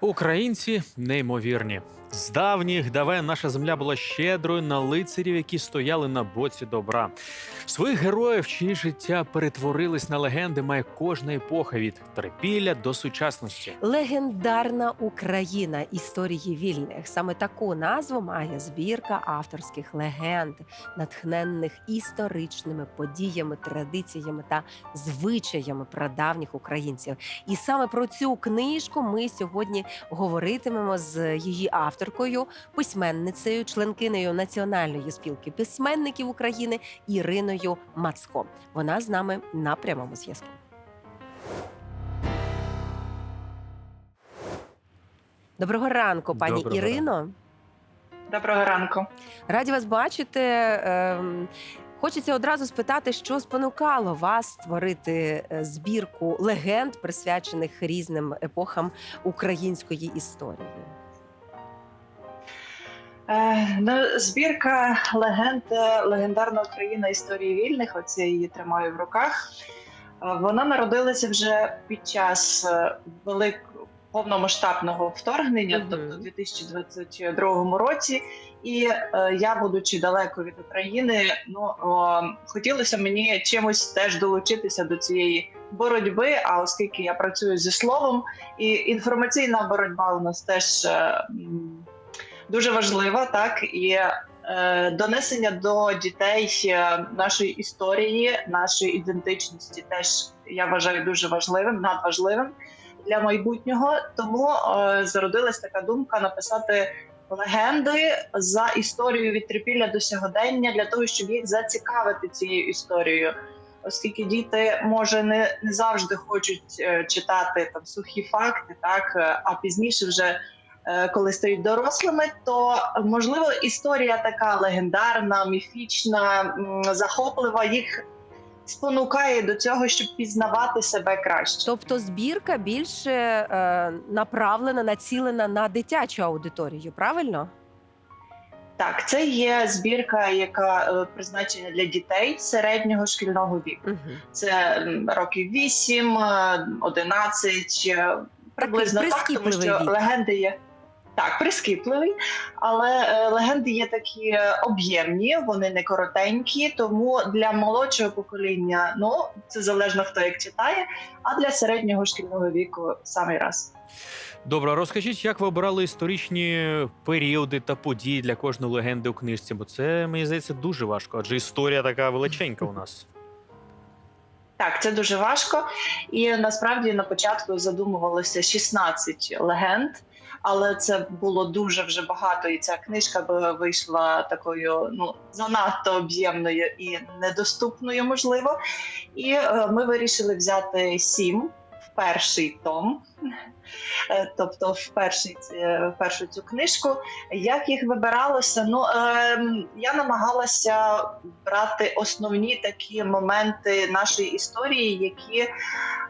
Українці неймовірні. З давніх давен наша земля була щедрою на лицарів, які стояли на боці добра. Своїх героїв, чиї життя перетворились на легенди, має кожна епоха від трипілля до сучасності. Легендарна Україна історії вільних. Саме таку назву має збірка авторських легенд, натхненних історичними подіями, традиціями та звичаями прадавніх українців. І саме про цю книжку ми сьогодні говоритимемо з її авторкою, письменницею, членкинею Національної спілки письменників України Іриною Мацко. Вона з нами на прямому зв'язку. Доброго ранку, пані Доброго Ірино. Доброго ранку. Раді вас бачити. Ем, Хочеться одразу спитати, що спонукало вас створити е, збірку легенд, присвячених різним епохам української історії. Е, ну, збірка легенд е, легендарна Україна історії вільних. Оце я її тримаю в руках. Е, Вона народилася вже під час великого повномасштабного вторгнення, Мгм. тобто у 2022 році. І е, я, будучи далеко від України, ну о, хотілося мені чимось теж долучитися до цієї боротьби. А оскільки я працюю зі словом, і інформаційна боротьба у нас теж е, дуже важлива, так і е, донесення до дітей е, нашої історії, нашої ідентичності, теж я вважаю дуже важливим, надважливим для майбутнього. Тому е, зародилась така думка написати легенди за історію від трипілля до сьогодення для того, щоб їх зацікавити цією історією. Оскільки діти може не, не завжди хочуть е, читати там сухі факти, так е, а пізніше вже коли стають дорослими, то можливо історія така легендарна, міфічна, захоплива їх спонукає до цього, щоб пізнавати себе краще. Тобто збірка більше е, направлена, націлена на дитячу аудиторію, правильно? Так, це є збірка, яка е, призначена для дітей середнього шкільного віку. Угу. Це років 8, е, 11, е, приблизно так, тому що вік. легенди є. Так, прискіпливий, але е, легенди є такі е, об'ємні, вони не коротенькі, тому для молодшого покоління ну це залежно хто як читає, а для середнього шкільного віку самий раз. Добре, розкажіть, як ви обирали історичні періоди та події для кожної легенди у книжці? Бо це мені здається дуже важко, адже історія така величенька у нас. Так, це дуже важко. І насправді на початку задумувалося 16 легенд, але це було дуже вже багато. І ця книжка вийшла такою ну занадто об'ємною і недоступною, можливо. І е, ми вирішили взяти сім в перший том. Е, Тобто, в перший, ці- в першу цю книжку. Як їх вибиралося? Ну ем, я намагалася брати основні такі моменти нашої історії, які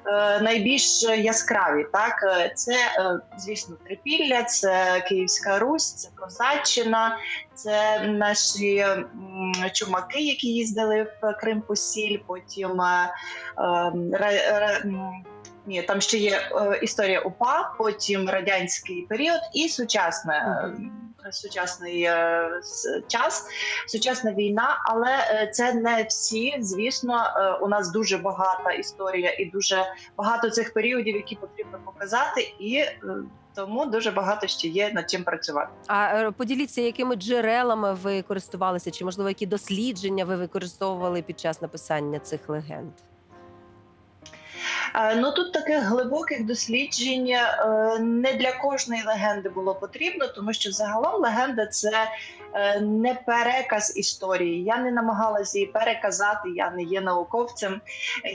е, найбільш яскраві. Так, Е, це е, звісно трипілля, це Київська Русь, це Козаччина, це наші м, чумаки, які їздили в Крим по сіль, потім е, е, ні, там ще є е, історія УПА, потім радянський період і сучасне. е, Сучасний е, час, сучасна війна, але е, це не всі. Звісно, е, у нас дуже багата історія і дуже багато цих періодів, які потрібно показати, і е, тому дуже багато ще є над чим працювати. А поділіться, якими джерелами ви користувалися, чи можливо які дослідження ви використовували під час написання цих легенд? Е, Ну тут таких глибоких досліджень е, не для кожної легенди було потрібно, тому що загалом легенда це е, не переказ історії. Я не намагалася її переказати, я не є науковцем.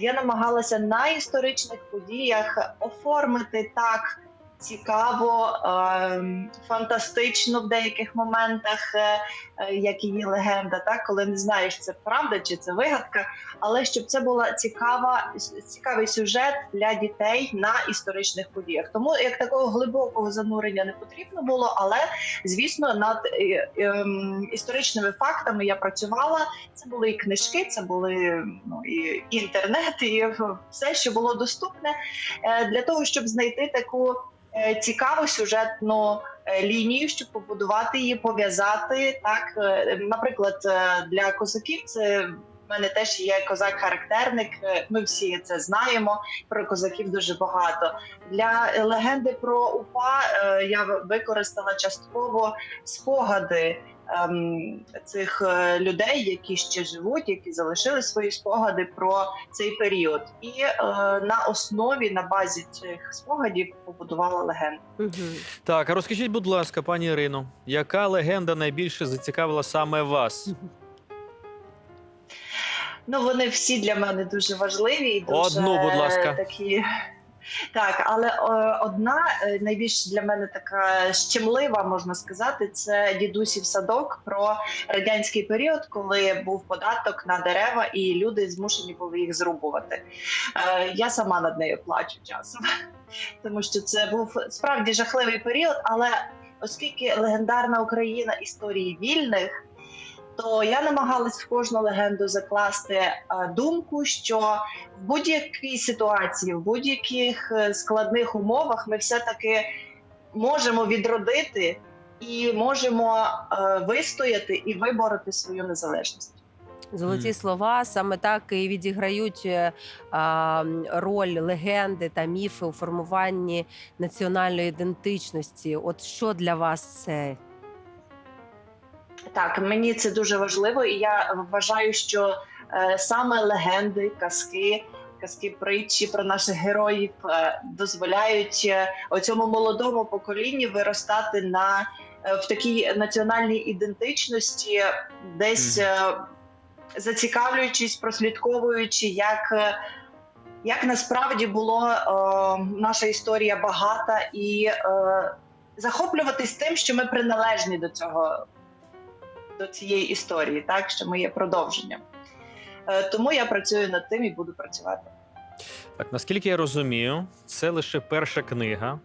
Я намагалася на історичних подіях оформити так. Цікаво, е, фантастично в деяких моментах, е, е, як її легенда, так коли не знаєш, це правда чи це вигадка, але щоб це була цікава цікавий сюжет для дітей на історичних подіях. Тому як такого глибокого занурення не потрібно було, але звісно, над е, ем, історичними фактами я працювала. Це були і книжки, це були ну і інтернет, і все, що було доступне для того, щоб знайти таку. Е, цікаву сюжетну е, лінію, щоб побудувати її, пов'язати. Так, Е, наприклад, для козаків це. В мене теж є козак-характерник. е, Ми всі це знаємо. Про козаків дуже багато. Для легенди про УПА е, я використала частково спогади ем, цих е, людей, які ще живуть, які залишили свої спогади про цей період, і е, на основі на базі цих спогадів побудувала легенду. Так, а розкажіть, будь ласка, пані Ірино, яка легенда найбільше зацікавила саме вас? Ну вони всі для мене дуже важливі і дуже Одну, будь ласка. такі. Так, але е, одна е, найбільш для мене така щемлива, можна сказати, це дідусів садок про радянський період, коли був податок на дерева, і люди змушені були їх зрубувати. Е, Я сама над нею плачу часом, тому що це був справді жахливий період. Але оскільки легендарна Україна історії вільних. То я намагалась в кожну легенду закласти е, думку, що в будь-якій ситуації, в будь-яких е, складних умовах ми все-таки можемо відродити і можемо е, вистояти і вибороти свою незалежність. Золоті Мгм. слова саме так і відіграють а, роль легенди та міфи у формуванні національної ідентичності. От що для вас це? Так, мені це дуже важливо, і я вважаю, що е, саме легенди, казки, казки притчі про наших героїв е, дозволяють е, оцьому молодому поколінню виростати на е, в такій національній ідентичності, десь е, зацікавлюючись, прослідковуючи, як. Як насправді було е, наша історія багата, і е, захоплюватись тим, що ми приналежні до цього до цієї історії, так що ми є продовженням. Е, Тому я працюю над тим і буду працювати. Так, наскільки я розумію, це лише перша книга.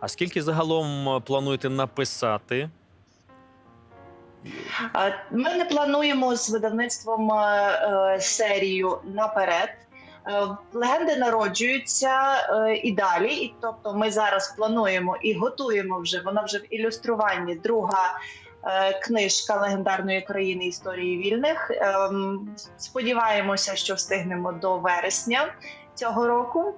А скільки загалом е, плануєте написати? Е, Ми не плануємо з видавництвом серію наперед. Легенди народжуються і далі, і тобто ми зараз плануємо і готуємо вже. Вона вже в ілюструванні друга книжка легендарної країни історії вільних. Ем, Сподіваємося, що встигнемо до вересня цього року.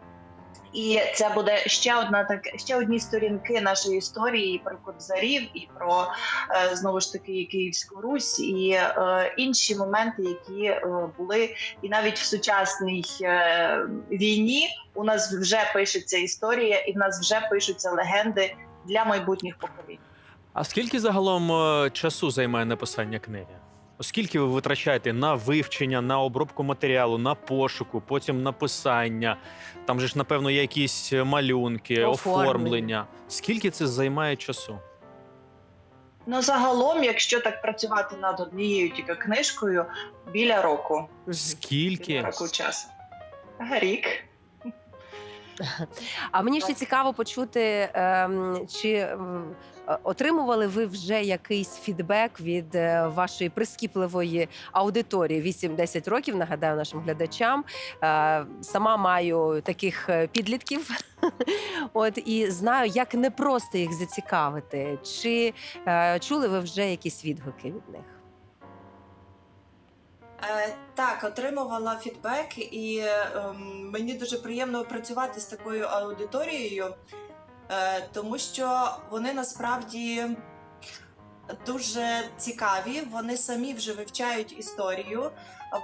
І це буде ще одна так, ще одні сторінки нашої історії і про кобзарів, і про е, знову ж таки Київську Русь, і е, інші моменти, які е, були, і навіть в сучасній е, війні у нас вже пишеться історія, і в нас вже пишуться легенди для майбутніх поколінь. А скільки загалом е, часу займає написання книги? Оскільки ви витрачаєте на вивчення, на обробку матеріалу, на пошуку, потім написання, там же ж, напевно, є якісь малюнки, Оформлення. оформлення. Скільки це займає часу? Ну загалом, якщо так працювати над однією тільки книжкою, біля року. Мгм. Біля Скільки? року часу. Рік. А мені ще цікаво почути, ем, чи е, отримували ви вже якийсь фідбек від е, вашої прискіпливої аудиторії 8-10 років. Нагадаю нашим глядачам. Е, Сама маю таких підлітків. От і знаю, як непросто їх зацікавити. Чи чули ви вже якісь відгуки від них? Е, Так, отримувала фідбек, і ем, мені дуже приємно працювати з такою аудиторією, е, тому що вони насправді дуже цікаві. Вони самі вже вивчають історію,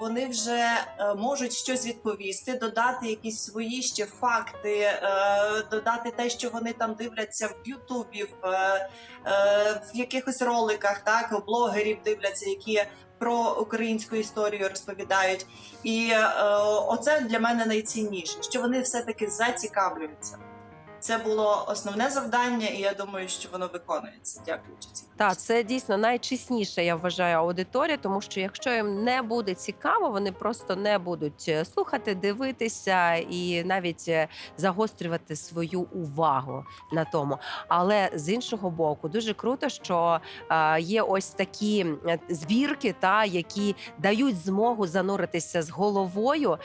вони вже е, можуть щось відповісти, додати якісь свої ще факти, додати те, що вони там дивляться в Ютубі, в якихось роликах, так блогерів дивляться, які про українську історію розповідають. І е, оце для мене найцінніше, що вони все-таки зацікавлюються. Це було основне завдання, і я думаю, що воно виконується. Дякуючи цій Так, це дійсно найчесніша, я вважаю, аудиторія, тому що якщо їм не буде цікаво, вони просто не будуть е, слухати, дивитися і навіть е, загострювати свою увагу на тому. Але з іншого боку, дуже круто, що е, є ось такі збірки, та які дають змогу зануритися з головою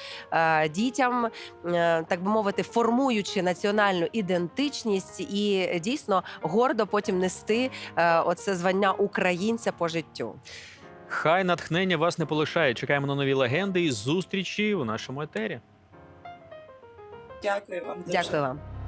дітям, так би мовити, формуючи національну ідентичність і дійсно гордо потім нести е, оце звання українця по життю. Хай натхнення вас не полишає. Чекаємо на нові легенди і зустрічі у нашому етері. Дякую вам дуже. Дякую вам.